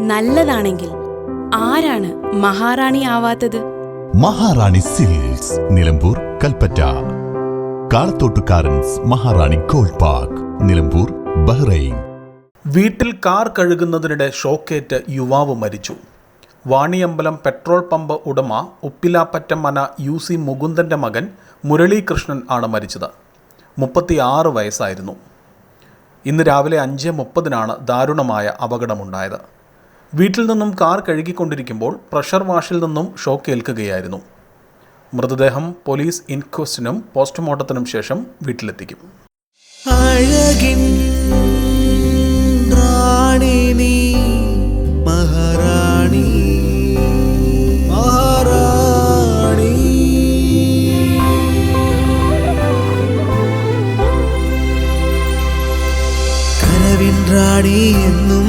നല്ലതാണെങ്കിൽ ആരാണ് മഹാറാണി ആവാത്തത്? Maharani silks Nilambur Kalpetta. കാളത്തോട്ടുകാരൻസ് Maharani gold park Nilambur Bahrain. വീട്ടിൽ കാർ കഴുകുന്നതിനിടെ ഷോക്കേറ്റ് യുവാവ് മരിച്ചു. വാണിയമ്പലം പെട്രോൾ പമ്പ് ഉടമ ഉപ്പിലാപ്പറ്റമ്മന യു സി മുകുന്ദന്റെ മകൻ മുരളീകൃഷ്ണൻ ആണ് മരിച്ചത്. മുപ്പത്തിയാറ് വയസ്സായിരുന്നു. ഇന്ന് രാവിലെ അഞ്ച് മുപ്പതിനാണ് ദാരുണമായ അപകടമുണ്ടായത്. വീട്ടിൽ നിന്നും കാർ കഴുകിക്കൊണ്ടിരിക്കുമ്പോൾ പ്രഷർ വാഷിൽ നിന്നും ഷോക്ക് ഏൽക്കുകയായിരുന്നു. മൃതദേഹം പോലീസ് ഇൻക്വസ്റ്റിനും പോസ്റ്റ്മോർട്ടത്തിനും ശേഷം വീട്ടിലെത്തിക്കും. എന്നും